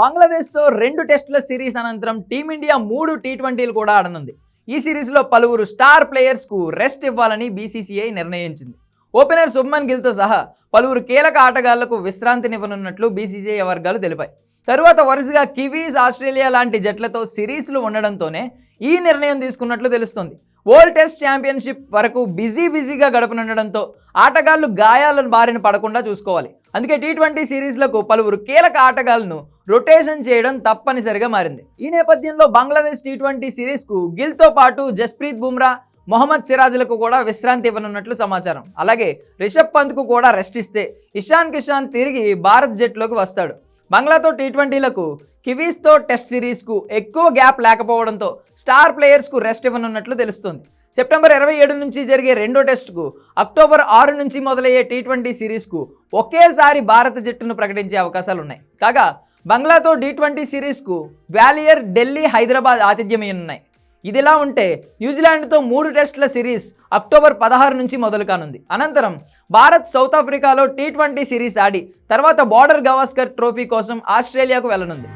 బంగ్లాదేశ్తో రెండు టెస్టుల సిరీస్ అనంతరం టీమిండియా మూడు టీ ట్వంటీలు కూడా ఆడనుంది. ఈ సిరీస్లో పలువురు స్టార్ ప్లేయర్స్కు రెస్ట్ ఇవ్వాలని బీసీసీఐ నిర్ణయించింది. ఓపెనర్ శుభ్మన్ గిల్తో సహా పలువురు కీలక ఆటగాళ్ళకు విశ్రాంతినివ్వనున్నట్లు బీసీసీఐ వర్గాలు తెలిపాయి. తరువాత వరుసగా కివీస్ ఆస్ట్రేలియా లాంటి జట్లతో సిరీస్లు ఉండడంతోనే ఈ నిర్ణయం తీసుకున్నట్లు తెలుస్తోంది. వరల్డ్ టెస్ట్ ఛాంపియన్షిప్ వరకు బిజీ బిజీగా గడపనుండడంతో ఆటగాళ్ళు గాయాలను బారిన పడకుండా చూసుకోవాలి. అందుకే టీ ట్వంటీ సిరీస్లకు పలువురు కీలక ఆటగాళ్ళను రొటేషన్ చేయడం తప్పనిసరిగా మారింది. ఈ నేపథ్యంలో బంగ్లాదేశ్ టీ ట్వంటీ సిరీస్కు గిల్తో పాటు జస్ప్రీత్ బుమ్రా మొహమ్మద్ సిరాజ్లకు కూడా విశ్రాంతి ఇవ్వనున్నట్లు సమాచారం. అలాగే రిషబ్ పంత్కు కూడా రెస్ట్ ఇస్తే ఇషాన్ కిషాన్ తిరిగి భారత్ జట్లోకి వస్తాడు. బంగ్లాతో టీ ట్వంటీలకు కివీస్తో టెస్ట్ సిరీస్కు ఎక్కువ గ్యాప్ లేకపోవడంతో స్టార్ ప్లేయర్స్కు రెస్ట్ ఇవ్వనున్నట్లు తెలుస్తోంది. సెప్టెంబర్ ఇరవై ఏడు నుంచి జరిగే రెండో టెస్టుకు అక్టోబర్ ఆరు నుంచి మొదలయ్యే టీ ట్వంటీ సిరీస్కు ఒకేసారి భారత జట్టును ప్రకటించే అవకాశాలు ఉన్నాయి కాగా బంగ్లాతో టీ ట్వంటీ సిరీస్కు గ్వాలియర్ ఢిల్లీ హైదరాబాద్ ఆతిథ్యమయ్యనున్నాయి. ఇదిలా ఉంటే న్యూజిలాండ్తో మూడు టెస్టుల సిరీస్ అక్టోబర్ పదహారు నుంచి మొదలు కానుంది అనంతరం భారత్ సౌత్ ఆఫ్రికాలో టీ ట్వంటీ సిరీస్ ఆడి తర్వాత బార్డర్ గవాస్కర్ ట్రోఫీ కోసం ఆస్ట్రేలియాకు వెళ్ళనుంది.